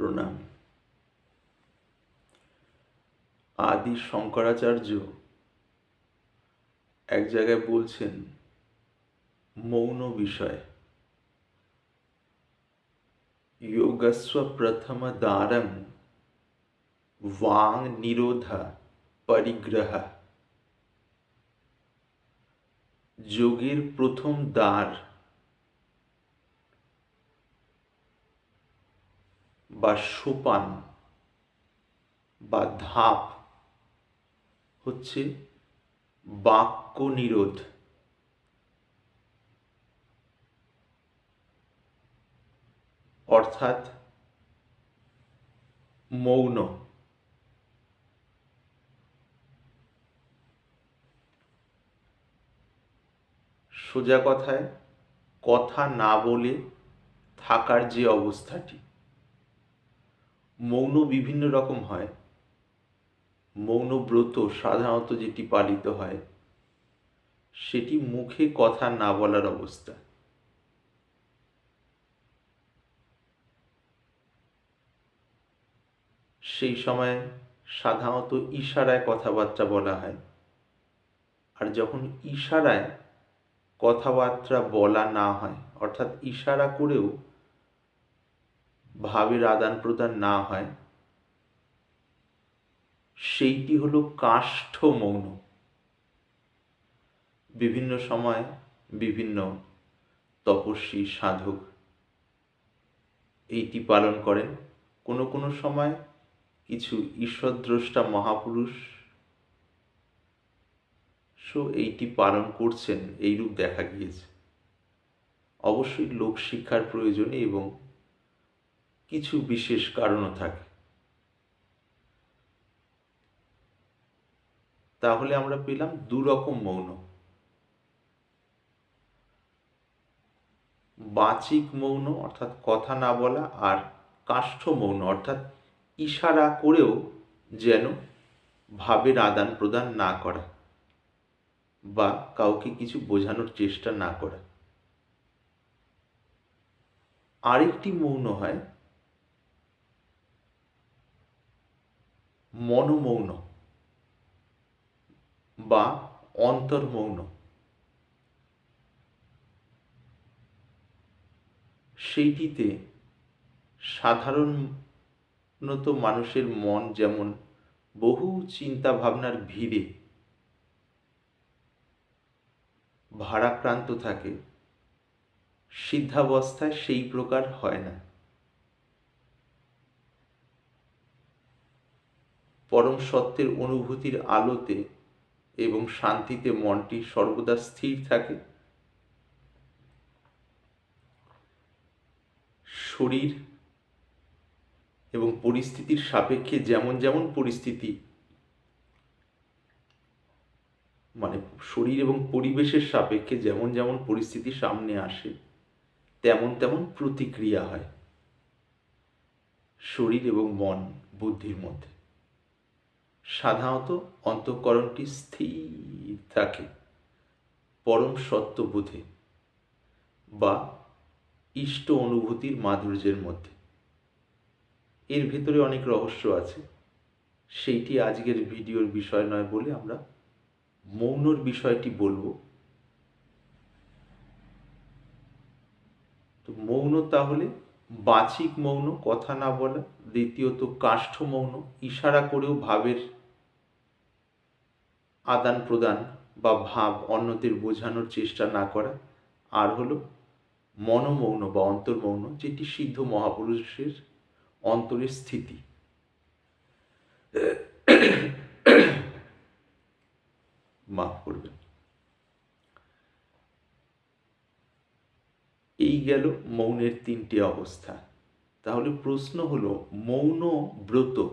প্রণাম। আদি শঙ্করাচার্য এক জায়গায় বলছেন, মৌন বিষয়। যোগস্ব প্রথম দ্বারম वांग নিরোধা পরিগ্রহ। যোগের প্রথম দ্বার বা সোপান বা ধাপ হচ্ছে বাক্য নিরোধ। অর্থাৎ মৌন। সোজা কথায়, কথা না বলে থাকার যে অবস্থাটি। মৌন বিভিন্ন রকম হয়। মৌন ব্রত সাধারণত যেটি পালিত হয়, সেটি মুখে কথা না বলার অবস্থা। সেই সময় সাধারণত ইশারায় কথাবার্তা বলা হয়। আর যখন ইশারায় কথাবার্তা বলা না হয়, অর্থাৎ ইশারা করেও ভাবের আদান প্রদান না হয়, সেইটি হলো কাষ্ঠ মৌন। বিভিন্ন সময় বিভিন্ন তপস্বী সাধক এইটি পালন করেন। কোনো কোনো সময় কিছু ঈশ্বরদ্রষ্টা মহাপুরুষ সো এইটি পালন করছেন, এইরূপ দেখা গিয়েছে। অবশ্যই লোক শিক্ষার প্রয়োজনে এবং কিছু বিশেষ কারণও থাকে। তাহলে আমরা পেলাম দু রকম মৌন। বাচিক মৌন, অর্থাৎ কথা না বলা, আর কাষ্ঠ মৌন, অর্থাৎ ইশারা করেও যেন ভাবের আদান প্রদান না করা, বা কাউকে কিছু বোঝানোর চেষ্টা না করা। আরেকটি মৌন হয় মনোমৌন বা অন্তর্মৌন। সেইটিতে সাধারণত মানুষের মন যেমন বহু চিন্তা ভাবনার ভিড়ে ভারাক্রান্ত থাকে, সিদ্ধাবস্থায় সেই প্রকার হয় না। পরম সত্যের অনুভূতির আলোতে এবং শান্তিতে মনটি সর্বদা স্থির থাকে। শরীর এবং পরিস্থিতির সাপেক্ষে যেমন যেমন পরিস্থিতি মানে শরীর এবং পরিবেশের সাপেক্ষে যেমন যেমন পরিস্থিতি সামনে আসে, তেমন তেমন প্রতিক্রিয়া হয় শরীর এবং মন, বুদ্ধির মধ্যে। সাধারণত অন্তঃকরণটি স্থির থাকে পরম সত্যবোধে বা ইষ্ট অনুভূতির মাধুর্যের মধ্যে। এর ভেতরে অনেক রহস্য আছে। সেইটি আজকের ভিডিওর বিষয় নয় বলে আমরা মৌনর বিষয়টি বলব। তো মৌন তাহলে বাচিক মৌন, কথা না বলা। দ্বিতীয়ত কাষ্ঠ মৌন, ইশারা করেও ভাবের আদান প্রদান বা ভাব অন্যদের বোঝানোর চেষ্টা না করা। আর হলো মনোমৌন বা অন্তর্মৌন, যেটি সিদ্ধ মহাপুরুষের অন্তরের স্থিতি। মাফ করবেন। এই গেল মৌনের তিনটি অবস্থা। তাহলে প্রশ্ন হলো, মৌন ব্রত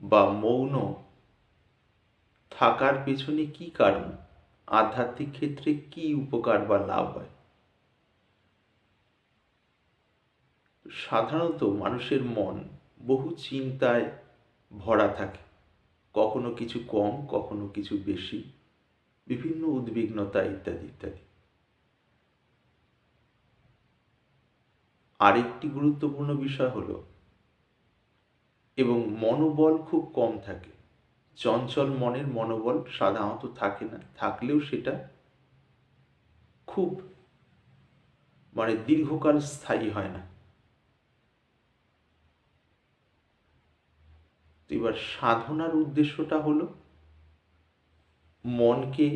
বা মৌন থাকার পেছনে কি কারণ? আধ্যাত্মিক ক্ষেত্রে কি উপকার বা লাভ হয়? সাধারণত মানুষের মন বহু চিন্তায় ভরা থাকে। কখনো কিছু কম, কখনো কিছু বেশি, বিভিন্ন উদ্বিগ্নতা ইত্যাদি ইত্যাদি। আরেকটি গুরুত্বপূর্ণ বিষয় হলো, এবং মনোবল খুব কম থাকে। চঞ্চল মনের মনোবল সাধারণত থাকে না। থাকলেও সেটা খুব মানে দীর্ঘকাল স্থায়ী হয় না। এবার সাধনার উদ্দেশ্যটা হলো মনকে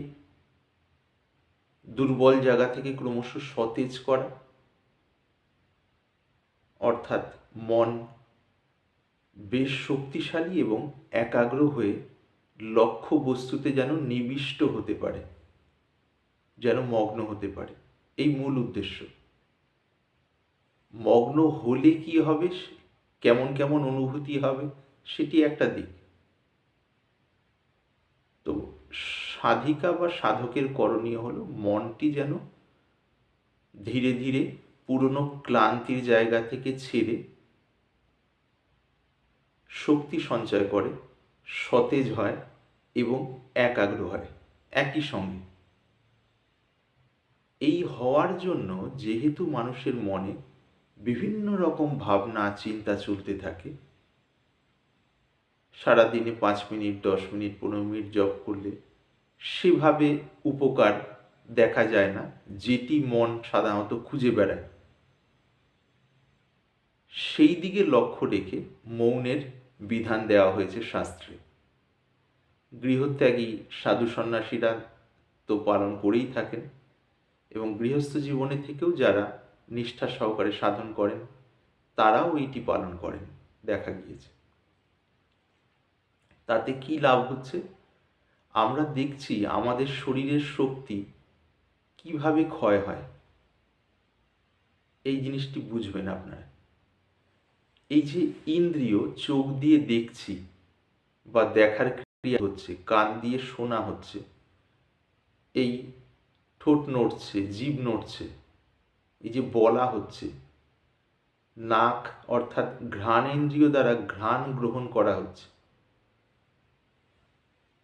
দুর্বল জায়গা থেকে ক্রমশ সতেজ করা। অর্থাৎ মন বেশ শক্তিশালী এবং একাগ্র হয়ে লক্ষ্য বস্তুতে যেন নিবিষ্ট হতে পারে, যেন মগ্ন হতে পারে। এই মূল উদ্দেশ্য। মগ্ন হলে কি হবে? কেমন কেমন অনুভূতি হবে? সেটি একটা দিক। তো সাধিকা বা সাধকের করণীয় হলো মনটি যেন ধীরে ধীরে পুরনো ক্লান্তির জায়গা থেকে ছেড়ে শক্তি সঞ্চয় করে। সতেজ হয় এবং একাগ্র হয়, একই সঙ্গে। এই হওয়ার জন্য যেহেতু মানুষের মনে বিভিন্ন রকম ভাবনা, চিন্তা চলতে থাকে, সারাদিনে পাঁচ মিনিট, দশ মিনিট, পনেরো মিনিট জব করলে সেভাবে উপকার দেখা যায় না, যেটি মন সাধারণত খুঁজে বেড়ায়। সেই দিকে লক্ষ্য রেখে মৌনের বিধান দেওয়া হয়েছে শাস্ত্রে। গৃহত্যাগী সাধু সন্ন্যাসীরা তো পালন করেই থাকেন এবং গৃহস্থ জীবনে থেকেও যারা নিষ্ঠা সহকারে সাধন করেন, তারাও এইটি পালন করেন, দেখা গিয়েছে। তাতে কি লাভ হচ্ছে? আমরা দেখছি আমাদের শরীরের শক্তি কীভাবে ক্ষয় হয়। এই জিনিসটি বুঝবেন আপনারা। এই যে ইন্দ্রিয় চোখ দিয়ে দেখছি বা দেখার ক্রিয়া হচ্ছে, কান দিয়ে শোনা হচ্ছে, এই ঠোঁট নড়ছে জীব নড়ছে, এই যে বলা হচ্ছে, নাক অর্থাৎ ঘ্রাণেন্দ্রিয় দ্বারা ঘ্রাণ গ্রহণ করা হচ্ছে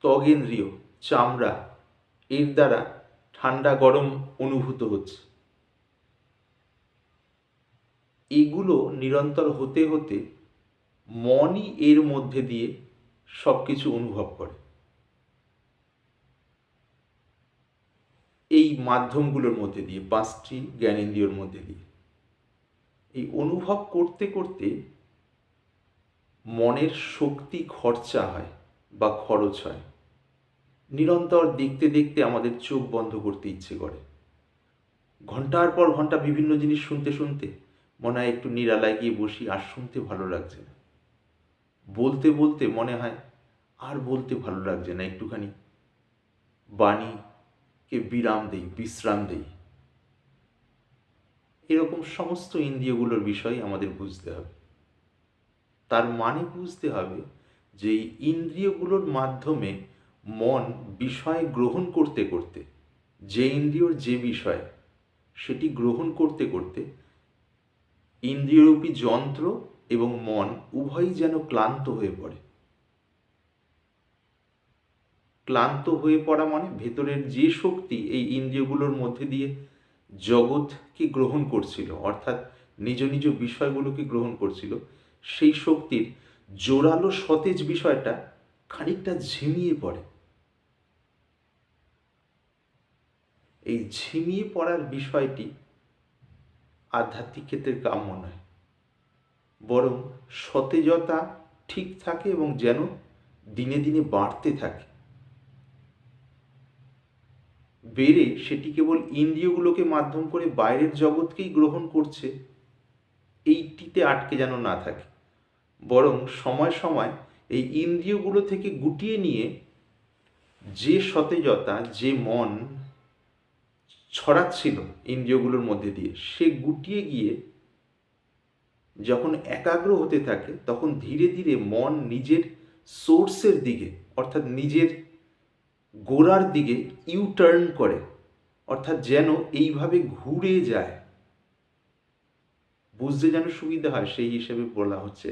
ত্বগেন্দ্রিয় চামড়া, এর দ্বারা ঠান্ডা গরম অনুভূত হচ্ছে। এগুলো নিরন্তর হতে হতে মনই এর মধ্যে দিয়ে সব কিছু অনুভব করে। এই মাধ্যমগুলোর মধ্যে দিয়ে, পাঁচটি জ্ঞানেন্দ্রিয়র মধ্যে দিয়ে। এই অনুভব করতে করতে মনের শক্তি খরচা হয় বা খরচ হয়। নিরন্তর দেখতে দেখতে আমাদের চোখ বন্ধ করতে ইচ্ছে করে। ঘণ্টার পর ঘণ্টা বিভিন্ন জিনিস শুনতে শুনতে মনে হয় একটু নিরালায় গিয়ে বসি, আর শুনতে ভালো লাগছে না। বলতে বলতে মনে হয় আর বলতে ভালো লাগছে না, একটুখানি বাণীকে বিরাম দেই, বিশ্রাম দেই। এরকম সমস্ত ইন্দ্রিয়গুলোর বিষয় আমাদের বুঝতে হবে। তার মানে বুঝতে হবে যে ইন্দ্রিয়গুলোর মাধ্যমে মন বিষয় গ্রহণ করতে করতে, যে ইন্দ্রিয়র যে বিষয়, সেটি গ্রহণ করতে করতে ইন্দ্রিয়রূপী যন্ত্র এবং মন উভয়ই যেন ক্লান্ত হয়ে পড়ে। ক্লান্ত হয়ে পড়া মানে ভেতরের যে শক্তি এই ইন্দ্রিয়গুলোর মধ্যে দিয়ে জগৎকে গ্রহণ করছিল, অর্থাৎ নিজ নিজ বিষয়গুলোকে গ্রহণ করছিল, সেই শক্তির জোরালো সতেজ বিষয়টা খানিকটা ঝিমিয়ে পড়ে। এই ঝিমিয়ে পড়ার বিষয়টি আধ্যাত্মিক ক্ষেত্রে কাম্য নয়। বরং সতেজতা ঠিক থাকে এবং যেন দিনে দিনে বাড়তে থাকে। বেড়ে সেটি কেবল ইন্দ্রিয়গুলোকে মাধ্যম করে বাইরের জগৎকেই গ্রহণ করছে, এইটিতে আটকে যেন না থাকে। বরং সময় সময় এই ইন্দ্রিয়গুলো থেকে গুটিয়ে নিয়ে যে সতেজতা, যে মন ছড়াচ্ছিল ইন্দ্রিয়গুলোর মধ্যে দিয়ে, সে গুটিয়ে গিয়ে যখন একাগ্র হতে থাকে, তখন ধীরে ধীরে মন নিজের সোর্সের দিকে, অর্থাৎ নিজের গোড়ার দিকে ইউ টার্ন করে, অর্থাৎ যেন এইভাবে ঘুরে যায়। বুঝতে যেন সুবিধা হয়, সেই হিসেবে বলা হচ্ছে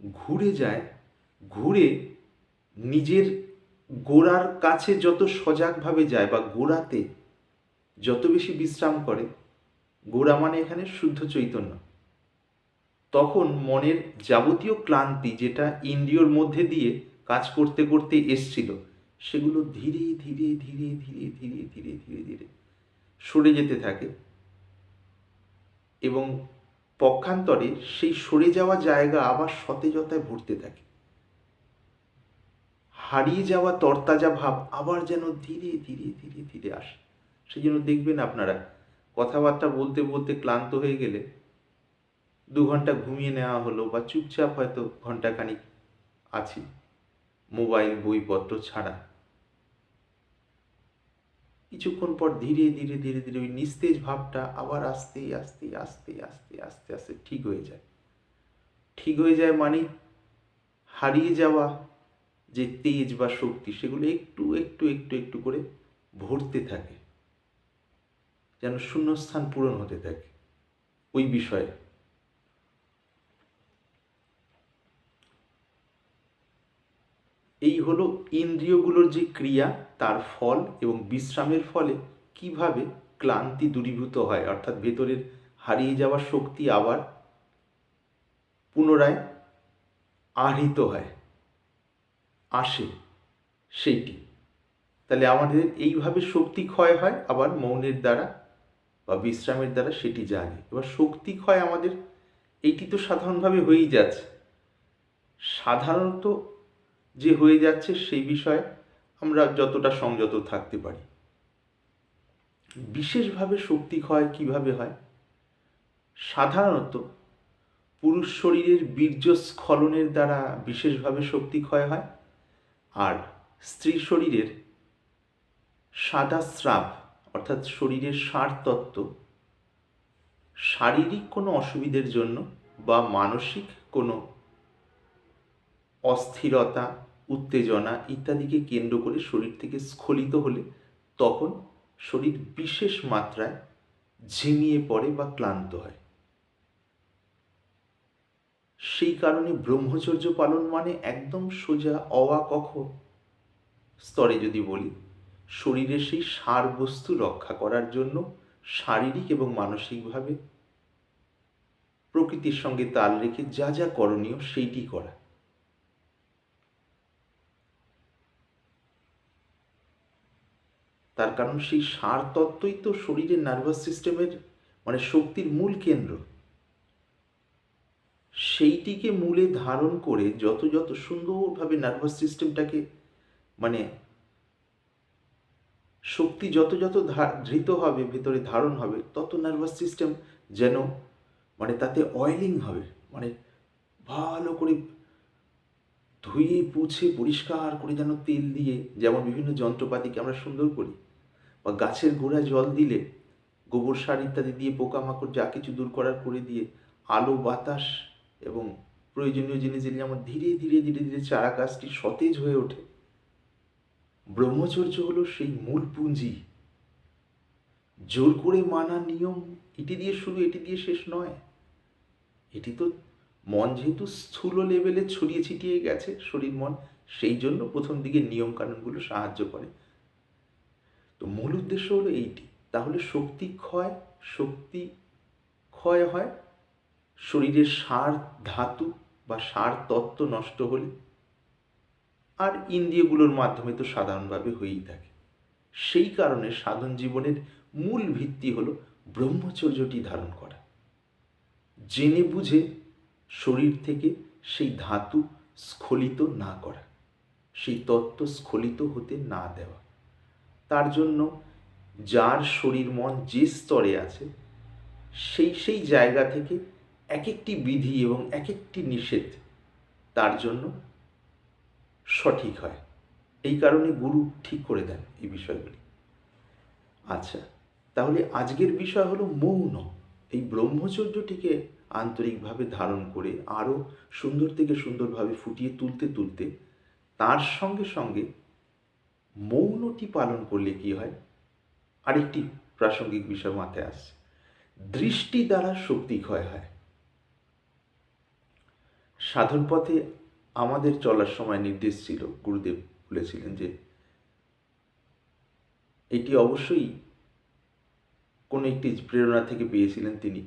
ঘুরে যায়, ঘুরে নিজের গোড়ার কাছে যত সজাগভাবে যায় বা গোড়াতে যত বেশি বিশ্রাম করে, গোড়া মানে এখানে শুদ্ধ চৈতন্য। তখন মনের যাবতীয় ক্লান্তি যেটা ইন্দ্রিয়র মধ্যে দিয়ে কাজ করতে করতে এসছিল, সেগুলো ধীরে ধীরে ধীরে ধীরে ধীরে ধীরে ধীরে ধীরে সরে যেতে থাকে। এবং পক্ষান্তরে সেই সরে যাওয়া জায়গা আবার সতেজতায় ভরতে থাকে। হারিয়ে যাওয়া তরতাজা ভাব আবার যেন ধীরে ধীরে ধীরে ধীরে আসে। সেই জন্য দেখবেন আপনারা, কথাবার্তা বলতে বলতে ক্লান্ত হয়ে গেলে দু ঘণ্টা ঘুমিয়ে নেওয়া হলো বা চুপচাপ হয়তো ঘন্টাখানিক আছি, মোবাইল, বইপত্র ছাড়া। কিছুক্ষণ পর ধীরে ধীরে ধীরে ধীরে ওই নিস্তেজ ভাবটা আবার আস্তে আস্তে আস্তে আস্তে আস্তে আস্তে ঠিক হয়ে যায়। ঠিক হয়ে যায় মানে হারিয়ে যাওয়া যে তেজ বা শক্তি সেগুলো একটু একটু একটু একটু করে ভরতে থাকে। যেন শূন্যস্থান পূরণ হতে থাকে। ওই বিষয়ে। এই হলো ইন্দ্রিয়গুলোর যে ক্রিয়া, তার ফল এবং বিশ্রামের ফলে কীভাবে ক্লান্তি দূরীভূত হয়, অর্থাৎ ভেতরের হারিয়ে যাওয়া শক্তি আবার পুনরায় আহৃত হয়, আসে সেইটি। তাহলে আমাদের এইভাবে শক্তি ক্ষয় হয়, আবার মৌনের দ্বারা বা বিশ্রামের দ্বারা সেটি জাগে এবার শক্তি ক্ষয় আমাদের এইটি তো সাধারণভাবে হয়েই যাচ্ছে। সাধারণত যে হয়ে যাচ্ছে সেই বিষয়ে আমরা যতটা সংযত থাকতে পারি। বিশেষভাবে শক্তি ক্ষয় কীভাবে হয়? সাধারণত পুরুষ শরীরের বীর্যস্খলনের দ্বারা বিশেষভাবে শক্তি ক্ষয় হয়, আর স্ত্রী শরীরের সাদা স্রাব অর্থাৎ শরীরের সার তত্ত্ব শারীরিক কোনো অসুবিধের জন্য বা মানসিক কোনো অস্থিরতা, উত্তেজনা ইত্যাদিকে কেন্দ্র করে শরীর থেকে স্খলিত হলে তখন শরীর বিশেষ মাত্রায় ঝিমিয়ে পড়ে বা ক্লান্ত হয়। সেই কারণে ব্রহ্মচর্য পালন মানে একদম সোজা অওয়া স্তরে যদি বলি শরীরের সেই সার বস্তু রক্ষা করার জন্য শারীরিক এবং মানসিকভাবে প্রকৃতির সঙ্গে তাল রেখে যা যা করণীয় সেইটি করা। তার কারণ সেই সার তত্ত্বই তো শরীরের নার্ভাস সিস্টেমের মানে শক্তির মূল কেন্দ্র। সেইটিকে মূলে ধারণ করে যত যত সুন্দরভাবে নার্ভাস সিস্টেমটাকে মানে শক্তি যত যত ধৃত হবে, ভেতরে ধারণ হবে, তত নার্ভাস সিস্টেম যেন মানে তাতে অয়েলিং হবে মানে ভালো করে ধুয়ে, পুছে, পরিষ্কার করে যেন তেল দিয়ে, যেমন বিভিন্ন যন্ত্রপাতিকে আমরা সুন্দর করি বা গাছের গোড়ায় জল দিলে, গোবর সার ইত্যাদি দিয়ে পোকামাকড় যা কিছু দূর করার করে দিয়ে আলো, বাতাস এবং প্রয়োজনীয় জিনিস যেমন ধীরে ধীরে ধীরে ধীরে চারা গাছটি সতেজ হয়ে ওঠে। ব্রহ্মচর্য হলো সেই মূল পুঁজি। জোর করে মানা নিয়ম এটি দিয়ে শুরু, এটি দিয়ে শেষ নয়। এটি তো মন যেহেতু স্থূল লেভেলে ছড়িয়ে ছিটিয়ে গেছে শরীর মন, সেই জন্য প্রথম দিকে নিয়ম কানুনগুলো সাহায্য করে। তো মূল উদ্দেশ্য হলো এইটি। তাহলে শক্তি ক্ষয় শক্তি ক্ষয় হয়। শরীরের সার, ধাতু বা সার তত্ত্ব নষ্ট হলে আর ইন্দ্রিয়গুলোর মাধ্যমে তো সাধারণভাবে হয়েই থাকে। সেই কারণে সাধন জীবনের মূল ভিত্তি হল ব্রহ্মচর্যটি ধারণ করা। জেনে বুঝে শরীর থেকে সেই ধাতু স্খলিত না করা, সেই তত্ত্ব স্খলিত হতে না দেওয়া। তার জন্য যার শরীর মন যে স্তরে আছে, সেই সেই জায়গা থেকে এক একটি বিধি এবং এক একটি নিষেধ তার জন্য সঠিক হয়। এই কারণে গুরু ঠিক করে দেন এই বিষয়গুলি। আচ্ছা তাহলে আজকের বিষয় হলো মৌন। এই ব্রহ্মচর্যটিকে আন্তরিকভাবে ধারণ করে আরও সুন্দর থেকে সুন্দরভাবে ফুটিয়ে তুলতে তুলতে, তার সঙ্গে সঙ্গে মৌনটি পালন করলে কি হয়? আরেকটি প্রাসঙ্গিক বিষয় মাথায় আসছে। দৃষ্টি দ্বারা শক্তি ক্ষয় হয়। সাধন পথে আমাদের চলার সময় নির্দেশ ছিল, গুরুদেব বলেছিলেন যে, এটি অবশ্যই কোনো একটি প্রেরণা থেকে পেয়েছিলেন তিনি।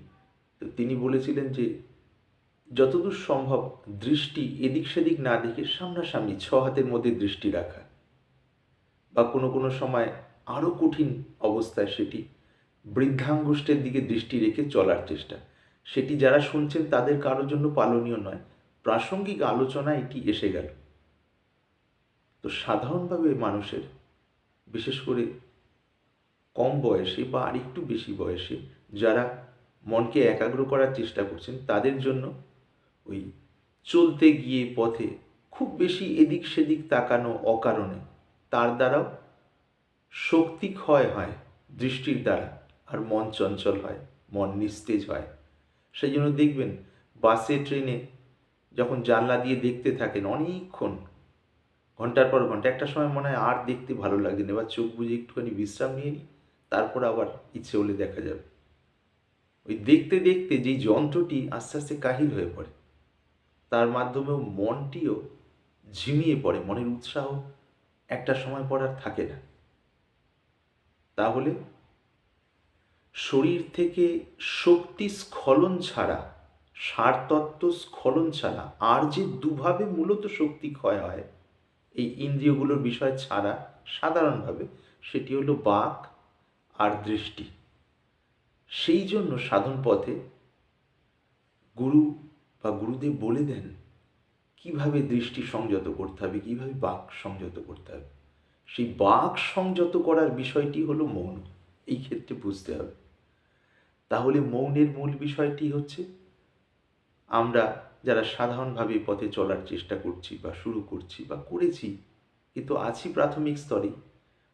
তো তিনি বলেছিলেন যে, যতদূর সম্ভব দৃষ্টি এদিক সেদিক না দেখে সামনাসামনি ছ হাতের মধ্যে দৃষ্টি রাখা বা কোনো কোনো সময় আরও কঠিন অবস্থায় সেটি বৃদ্ধাঙ্গুষ্ঠের দিকে দৃষ্টি রেখে চলার চেষ্টা। সেটি যারা শুনছেন তাদের কারোর জন্য পালনীয় নয়। প্রাসঙ্গিক আলোচনা এটি এসে গেল? তো সাধারণভাবে মানুষের, বিশেষ করে কম বয়সে বা আরেকটু বেশি বয়সে যারা মনকে একাগ্র করার চেষ্টা করছেন, তাদের জন্য ওই চলতে গিয়ে পথে খুব বেশি এদিক সেদিক তাকানো অকারণে তার দ্বারাও শক্তি ক্ষয় হয় দৃষ্টির দ্বারা আর মন চঞ্চল হয়, মন নিস্তেজ হয়। সেই জন্য দেখবেন বাসে, ট্রেনে যখন জানলা দিয়ে দেখতে থাকেন অনেকক্ষণ, ঘণ্টার পর ঘণ্টা, একটা সময় মনে হয় আর দেখতে ভালো লাগে না এবার চোখ বুঝে একটুখানি বিশ্রাম নিয়ে নিই, তারপর আবার ইচ্ছে হলে দেখা যাবে। ওই দেখতে দেখতে যেই যন্ত্রটি আস্তে আস্তে কাহিল হয়ে পড়ে, তার মাধ্যমেও মনটিও ঝিমিয়ে পড়ে, মনের উৎসাহ একটা সময় পর আর থাকে না। তাহলে শরীর থেকে শক্তি স্খলন ছাড়া সারতত্ত্ব স্খলন ছাড়া আর যে দুভাবে মূলত শক্তি ক্ষয় হয়, এই ইন্দ্রিয়গুলোর বিষয় ছাড়া সাধারণভাবে সেটি হলো বাক আর দৃষ্টি। সেই জন্য সাধন পথে গুরু বা গুরুদেব বলে দেন, কীভাবে দৃষ্টি সংযত করতে হবে, কীভাবে বাক সংযত করতে হবে। সেই বাক সংযত করার বিষয়টি হলো মৌন, এই ক্ষেত্রে বুঝতে হবে। তাহলে মৌনের মূল বিষয়টি হচ্ছে আমরা যারা সাধারণভাবে পথে চলার চেষ্টা করছি বা শুরু করছি বা করেছি, কিন্তু আছি প্রাথমিক স্তরে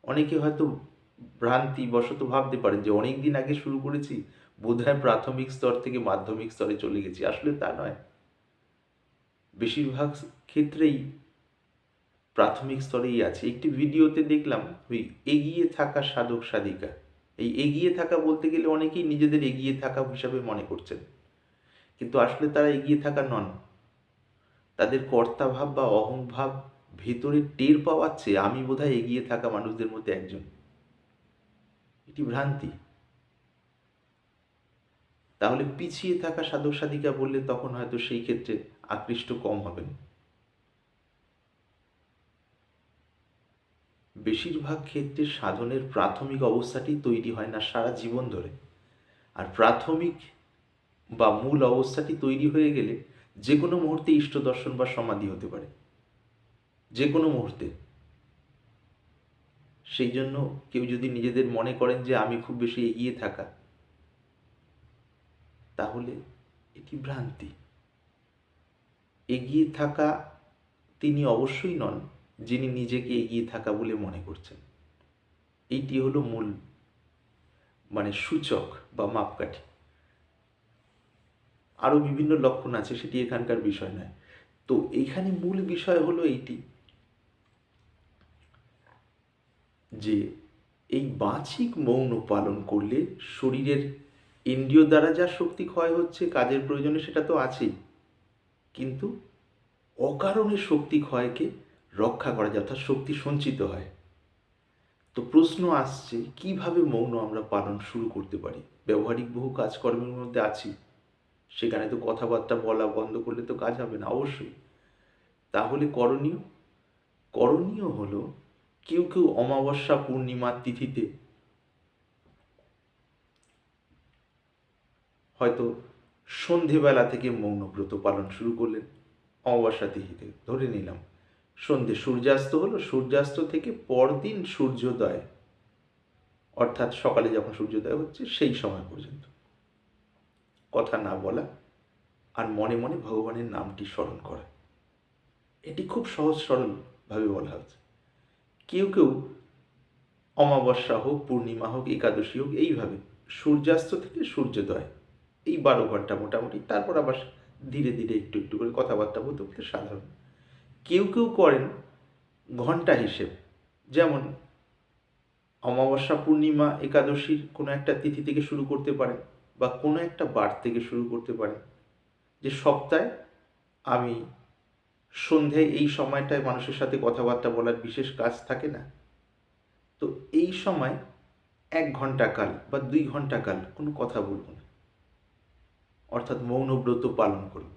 অনেকে হয়তো ভ্রান্তি বশত ভাবতে পারেন যে অনেক দিন আগে শুরু করেছি, বোধহয় প্রাথমিক স্তর থেকে মাধ্যমিক স্তরে চলে গেছি। আসলে তা নয়। বেশিরভাগ ক্ষেত্রেই প্রাথমিক স্তরেই আছে। একটি ভিডিওতে দেখলাম ওই এগিয়ে থাকা সাধক সাধিকা এই এগিয়ে থাকা বলতে গেলে অনেকেই নিজেদের এগিয়ে থাকা হিসাবে মনে করছেন। কিন্তু আসলে তারা এগিয়ে থাকা নন। তাদের কর্তাভাব বা অহংভাব ভেতরে টের পাওয়াচ্ছে আমি বোধহয় এগিয়ে থাকা মানুষদের মধ্যে একজন। এটি ভ্রান্তি। তাহলে পিছিয়ে থাকা সাধক সাধিকা বললে তখন হয়তো সেই ক্ষেত্রে আকৃষ্ট কম হবেন। বেশিরভাগ ক্ষেত্রে সাধনের প্রাথমিক অবস্থাটি তৈরি হয় না সারা জীবন ধরে। আর প্রাথমিক বা মূল অবস্থাটি তৈরি হয়ে গেলে যে কোনো মুহূর্তে ইষ্ট দর্শন বা সমাধি হতে পারে। যে কোনো মুহূর্তে। সেই জন্য কেউ যদি নিজেদের মনে করেন যে আমি খুব বেশি এগিয়ে থাকা, তাহলে এটি ভ্রান্তি। এগিয়ে থাকা তিনি অবশ্যই নন যিনি নিজেকে এগিয়ে থাকা বলে মনে করছেন। এইটি হলো মূল মানে সূচক বা মাপকাঠি। আরও বিভিন্ন লক্ষণ আছে, সেটি এখানকার বিষয় নয়। তো এখানে মূল বিষয় হলো এইটি, যে এই বাচিক মৌন পালন করলে শরীরের ইন্দ্রিয় দ্বারা যা শক্তি ক্ষয় হচ্ছে, কাজের প্রয়োজনে সেটা তো আছেই। কিন্তু অকারণে শক্তি ক্ষয়কে রক্ষা করা অর্থাৎ শক্তি সঞ্চিত হয়। তো প্রশ্ন আসছে, কীভাবে মৌন আমরা পালন শুরু করতে পারি? ব্যবহারিক বহু কাজকর্মের মধ্যে আছি। সেখানে তো কথাবার্তা বলা বন্ধ করলে তো কাজ হবে না, অবশ্যই। তাহলে করণীয়? করণীয় হলো কেউ কেউ অমাবস্যা পূর্ণিমার তিথিতে হয়তো সন্ধেবেলা থেকে মৌনব্রত পালন শুরু করলেন। অমাবস্যা তিথিতে ধরে নিলাম। সন্ধে সূর্যাস্ত হলো, সূর্যাস্ত থেকে পরদিন সূর্যোদয়, অর্থাৎ সকালে যখন সূর্যোদয় হচ্ছে সেই সময় পর্যন্ত। কথা না বলা আর মনে মনে ভগবানের নামটি স্মরণ করা। এটি খুব সহজ সরলভাবে বলা হচ্ছে কেউ কেউ অমাবস্যা হোক, পূর্ণিমা হোক, একাদশী হোক, এইভাবে সূর্যাস্ত থেকে সূর্যোদয় এই বারো ঘণ্টা মোটামুটি, তারপর আবার ধীরে ধীরে একটু একটু করে কথাবার্তা বলতে বলতে সাধারণ। কেউ কেউ করেন ঘণ্টা হিসেব। যেমন অমাবস্যা, পূর্ণিমা, একাদশীর কোনো একটা তিথি থেকে শুরু করতে পারেন। বা কোনো একটা বার থেকে শুরু করতে পারেন যে সপ্তাহে আমি সন্ধ্যায় এই সময়টায় মানুষের সাথে কথাবার্তা বলার বিশেষ কাজ থাকে না। তো এই সময় এক ঘণ্টা কাল বা দুই ঘণ্টা কাল কোনো কথা বলব না। অর্থাৎ মৌনব্রত পালন করব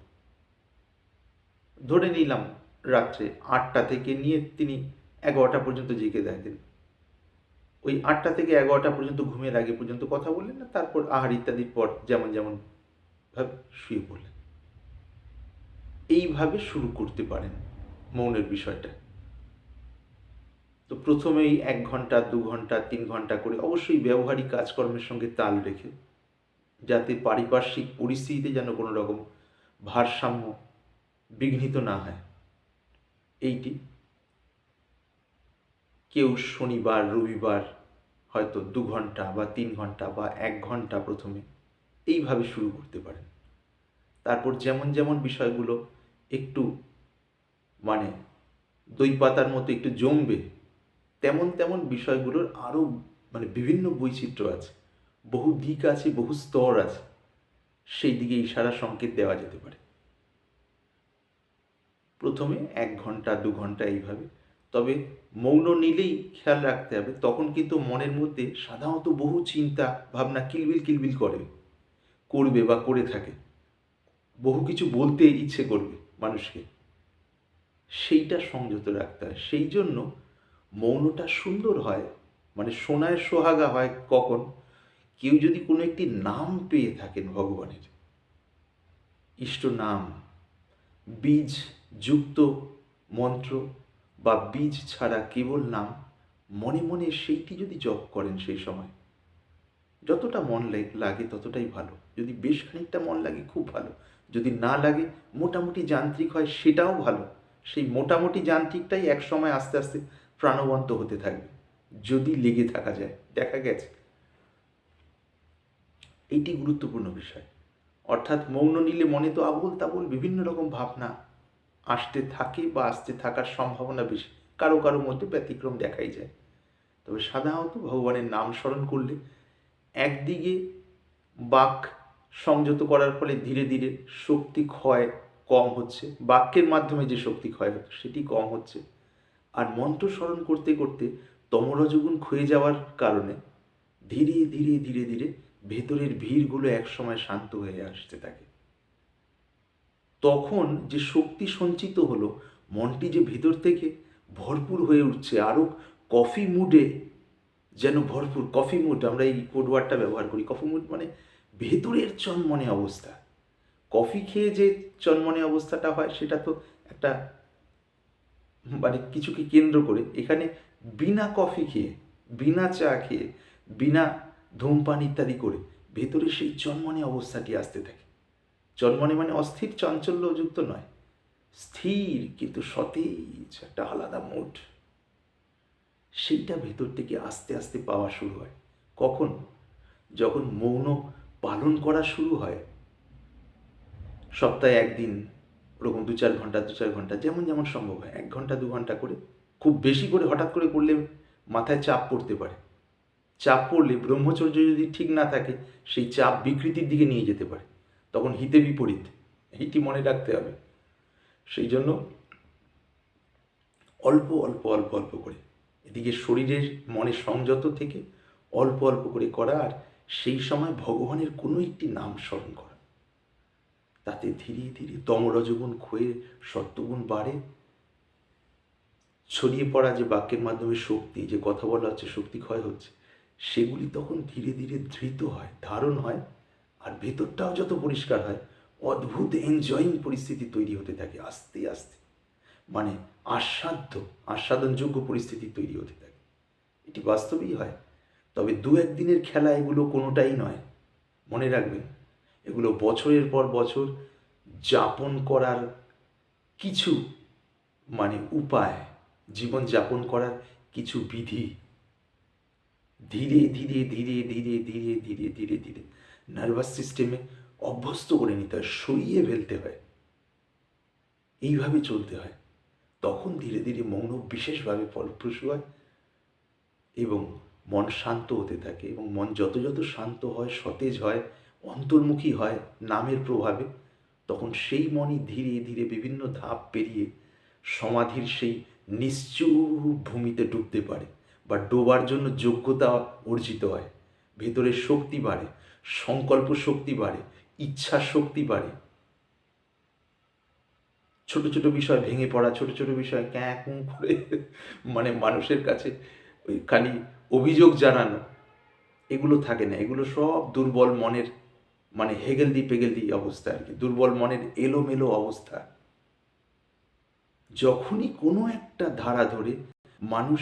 ধরে নিলাম রাত্রে আটটা থেকে নিয়ে তিনি এগারোটা পর্যন্ত জেগে থাকেন। ওই আটটা থেকে এগারোটা পর্যন্ত ঘুমের আগে পর্যন্ত কথা বললেন না তারপর আহার ইত্যাদির পর যেমন যেমন ভাবে শুয়ে পড়লেন। এইভাবে শুরু করতে পারেন মৌনের বিষয়টা। তো প্রথমেই এক ঘণ্টা, দু ঘণ্টা, তিন ঘণ্টা করে অবশ্যই ব্যবহারিক কাজকর্মের সঙ্গে তাল রেখে যাতে পারিপার্শ্বিক পরিস্থিতিতে যেন কোনো রকম ভারসাম্য বিঘ্নিত না হয়। এইটি। কেউ শনিবার, রবিবার হয়তো দু ঘণ্টা বা তিন ঘণ্টা বা এক ঘণ্টা প্রথমে এইভাবে শুরু করতে পারেন। তারপর যেমন যেমন বিষয়গুলো একটু মানে দই পাতার মতো একটু জমবে, তেমন তেমন বিষয়গুলোর আরও মানে বিভিন্ন বৈচিত্র্য আছে। বহু দিক আছে, বহু স্তর আছে। সেই দিকে ইশারা সংকেত দেওয়া যেতে পারে। প্রথমে এক ঘণ্টা, দু ঘণ্টা এইভাবে তবে মৌন নিলেই খেয়াল রাখতে হবে। তখন কিন্তু মনের মধ্যে সাধারণত বহু চিন্তা, ভাবনা কিলবিল কিলবিল করে, করবে বা করে থাকে। বহু কিছু বলতে ইচ্ছে করবে মানুষকে। সেইটা সংযত রাখতে হয়। সেই জন্য মৌনটা সুন্দর হয়। মানে সোনায় সোহাগা হয় কখন? কেউ যদি কোনো একটি নাম পেয়ে থাকেন ভগবানের, ইষ্ট নাম, বীজ যুক্ত মন্ত্র বা বীজ ছাড়া কেবল নাম, মনে মনে সেইটি যদি জপ করেন সেই সময়, যতটা মন লাগে ততটাই ভালো। যদি বেশ খানিকটা মন লাগে খুব ভালো। যদি না লাগে, মোটামুটি যান্ত্রিক হয় সেটাও ভালো। সেই মোটামুটি যান্ত্রিকটাই এক সময় আস্তে আস্তে প্রাণবন্ত হতে থাকবে। যদি লেগে থাকা যায়, দেখা গেছে। এইটি গুরুত্বপূর্ণ বিষয়। অর্থাৎ মৌন নিলে মনে তো আবুল তাবুল বিভিন্ন রকম ভাবনা আসতে থাকে বা আসতে থাকার সম্ভাবনা বেশি। কারও কারও মধ্যে ব্যতিক্রম দেখাই যায়। তবে সাধারণত ভগবানের নাম স্মরণ করলে একদিকে বাক সংযত করার ফলে ধীরে ধীরে শক্তি ক্ষয় কম হচ্ছে। বাক্যের মাধ্যমে যে শক্তি ক্ষয় হচ্ছে, সেটি কম হচ্ছে। আর মন্ত্র স্মরণ করতে করতে তমরজগুণ ক্ষয়ে যাওয়ার কারণে ধীরে ধীরে ধীরে ধীরে ভেতরের ভিড়গুলো একসময় শান্ত হয়ে আসতে থাকে। তখন যে শক্তি সঞ্চিত হলো, মনটি যে ভেতর থেকে ভরপুর হয়ে উঠছে আরও কফি মুডে যেন ভরপুর কফি মুড আমরা এই কোড ওয়ার্ডটা ব্যবহার করি কফি মুড মানে ভেতরের চনমনে অবস্থা। কফি খেয়ে যে চনমনে অবস্থাটা হয়, সেটা তো একটা মানে কিছুকে কেন্দ্র করে, এখানে বিনা কফি খেয়ে, বিনা চা খেয়ে, বিনা ধূমপান ইত্যাদি করে, ভেতরে সেই চনমনে অবস্থাটি আসতে থাকে। চনমনে মানে অস্থির চাঞ্চল্যযুক্ত নয়। স্থির কিন্তু সতেজ একটা আলাদা মুড সেইটা ভেতর থেকে আস্তে আস্তে পাওয়া শুরু হয়। কখন? যখন মৌন পালন করা শুরু হয়। সপ্তাহে একদিন, ওরকম দু চার ঘণ্টা, দু চার ঘণ্টা, যেমন যেমন সম্ভব হয়। এক ঘণ্টা, দু ঘণ্টা করে, খুব বেশি করে হঠাৎ করে করলে মাথায় চাপ পড়তে পারে। চাপ পড়লে ব্রহ্মচর্য যদি ঠিক না থাকে, সেই চাপ বিকৃতির দিকে নিয়ে যেতে পারে। তখন হিতে বিপরীত। এইটি মনে রাখতে হবে। সেই জন্য অল্প অল্প অল্প অল্প করে। এদিকে শরীরের মনে সংযত থেকে অল্প অল্প করে করা আর সেই সময় ভগবানের কোনো একটি নাম স্মরণ করা। তাতে ধীরে ধীরে তমরজগুণ ক্ষয়ে সত্যগুণ বাড়ে। ছড়িয়ে পড়া যে বাক্যের মাধ্যমে শক্তি, যে কথা বলা হচ্ছে, শক্তি ক্ষয় হচ্ছে, সেগুলি তখন ধীরে ধীরে ধৃত হয়, ধারণ হয়। আর ভেতরটাও যত পরিষ্কার হয়, অদ্ভুত এনজয়িং পরিস্থিতি তৈরি হতে থাকে, আস্তে আস্তে। মানে আস্বাদ্য আস্বাদনযোগ্য পরিস্থিতি তৈরি হতে থাকে। এটি বাস্তবেই হয়। তবে দু একদিনের খেলা এগুলো কোনোটাই নয়। মনে রাখবেন, এগুলো বছরের পর বছর যাপন করার কিছু মানে উপায়, জীবন যাপন করার কিছু বিধি। ধীরে ধীরে ধীরে ধীরে ধীরে ধীরে ধীরে ধীরে। নার্ভাস সিস্টেমে অভ্যস্ত করে নিতে হয়, সরিয়ে ফেলতে হয়। এইভাবে চলতে হয়। তখন ধীরে ধীরে মৌন বিশেষভাবে ফলপ্রসূ হয় এবং মন শান্ত হতে থাকে এবং মন যত যত শান্ত হয়, সতেজ হয়, অন্তর্মুখী হয় নামের প্রভাবে, তখন সেই মনই ধীরে ধীরে বিভিন্ন ধাপ পেরিয়ে সমাধির সেই নিশ্চুপ ভূমিতে ডুবতে পারে বা ডোবার জন্য যোগ্যতা অর্জিত হয়। ভেতরের শক্তি বাড়ে সংকল্প শক্তি বাড়ে, ইচ্ছা শক্তি বাড়ে। ছোট ছোট বিষয় ভেঙে পড়া, ছোট ছোট বিষয় ক্যাঁ করে মানে মানুষের কাছে ওই খালি অভিযোগ জানানো, এগুলো থাকে না। এগুলো সব দুর্বল মনের মানে হেগেলদি পেগেলদি অবস্থা আর কি। দুর্বল মনের এলোমেলো অবস্থা। যখনই কোনো একটা ধারা ধরে মানুষ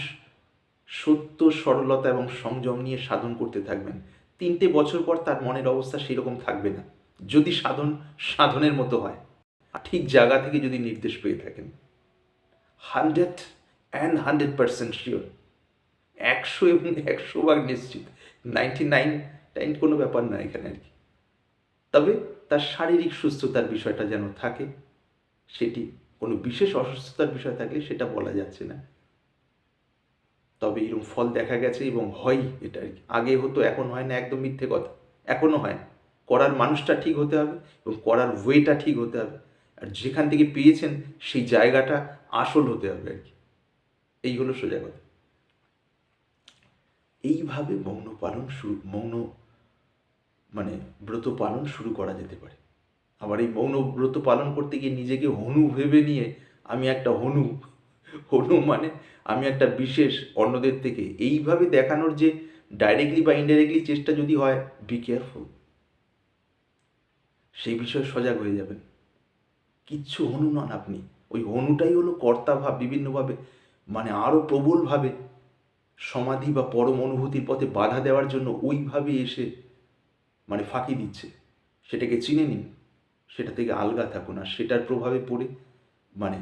সত্য, সরলতা এবং সংযম নিয়ে সাধন করতে থাকবেন তিনটে বছর পর তার মনের অবস্থা সেরকম থাকবে না, যদি সাধন সাধনের মতো হয়। ঠিক জায়গা থেকে যদি নির্দেশ পেয়ে থাকেন। Hundred and hundred percent sure. একশো এবং একশো ভাগ নিশ্চিত। নাইনটি নাইন টাইম কোনো ব্যাপার না এখানে আর কি। তবে তার শারীরিক সুস্থতার বিষয়টা যেন থাকে, সেটি কোনো বিশেষ অসুস্থতার বিষয় থাকলে সেটা বলা যাচ্ছে না। তবে এরকম ফল দেখা গেছে এবং হয় এটা আগে হতো, এখন হয় না, একদম মিথ্যে কথা। এখনও হয় না। করার মানুষটা ঠিক হতে হবে এবং করার ওয়েটা ঠিক হতে হবে। আর যেখান থেকে পেয়েছেন সেই জায়গাটা আসল হতে হবে আর কি। এই হলো সোজা কথা। এইভাবে মৌন পালন শুরু, মৌন মানে ব্রত পালন শুরু করা যেতে পারে। আবার এই মৌন ব্রত পালন করতে গিয়ে নিজেকে হনু ভেবে নিয়ে আমি একটা হনু হনু মানে আমি একটা বিশেষ অন্যদের থেকে এইভাবে দেখানোর যে ডাইরেক্টলি বা ইনডাইরেক্টলি চেষ্টা যদি হয় বি কেয়ারফুল সেই বিষয়ে সজাগ হয়ে যাবেন। কিচ্ছু হনু নন আপনি। ওই হনুটাই হলো কর্তাভাব বিভিন্নভাবে মানে আরও প্রবলভাবে সমাধি বা পরম অনুভূতির পথে বাধা দেওয়ার জন্য ওইভাবে এসে মানে ফাঁকি দিচ্ছে। সেটাকে চিনে নিন। সেটা থেকে আলগা থাকুন। আর সেটার প্রভাবে পড়ে মানে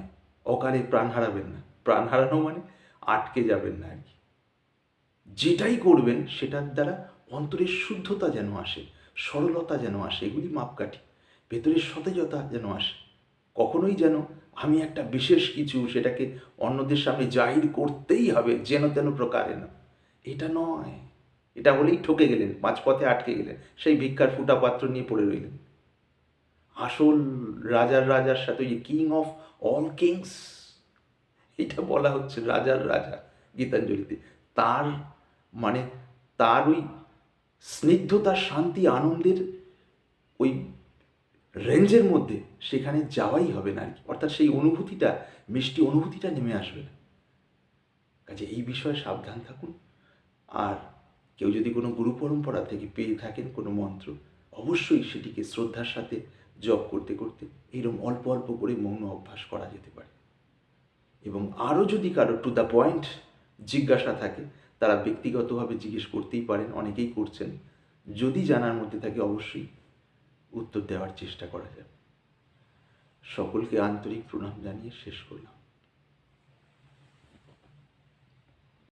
অকালে প্রাণ হারাবেন না। প্রাণ হারানো মানে আটকে যাবেন না আর কি। যেটাই করবেন সেটার দ্বারা অন্তরের শুদ্ধতা যেন আসে, সরলতা যেন আসে, এগুলি মাপকাঠি। ভেতরের সতেজতা যেন আসে। কখনোই যেন আমি একটা বিশেষ কিছু সেটাকে অন্যদের সামনে জাহির করতেই হবে, যেন তেন প্রকারে না। এটা নয়। এটা বলেই ঠকে গেলেন, মাঝপথে আটকে গেলেন, সেই ভিক্ষার ফুটা পাত্র নিয়ে পড়ে রইলেন। আসল রাজার রাজার সাথে ওই কিং অফ অল কিংস এটা বলা হচ্ছে রাজার রাজা, গীতাঞ্জলিতে। তার মানে তার ওই স্নিগ্ধতার, শান্তি, আনন্দের ওই রেঞ্জের মধ্যে সেখানে যাওয়াই হবে না আর কি। অর্থাৎ সেই অনুভূতিটা, মিষ্টি অনুভূতিটা নেমে আসবে না। কাজে এই বিষয়ে সাবধান থাকুন। আর কেউ যদি কোনো গুরু পরম্পরা থেকে পেয়ে থাকেন কোনো মন্ত্র, অবশ্যই সেটিকে শ্রদ্ধার সাথে জপ করতে করতে এইরকম অল্প অল্প করে মৌন অভ্যাস করা যেতে পারে। এবং আরও যদি কারও টু দ্য পয়েন্ট জিজ্ঞাসা থাকে, তারা ব্যক্তিগতভাবে জিজ্ঞেস করতেই পারেন, অনেকেই করছেন। যদি জানার মধ্যে থাকে, অবশ্যই উত্তর দেওয়ার চেষ্টা করা যাবে সকলকে আন্তরিক প্রণাম জানিয়ে শেষ করলাম।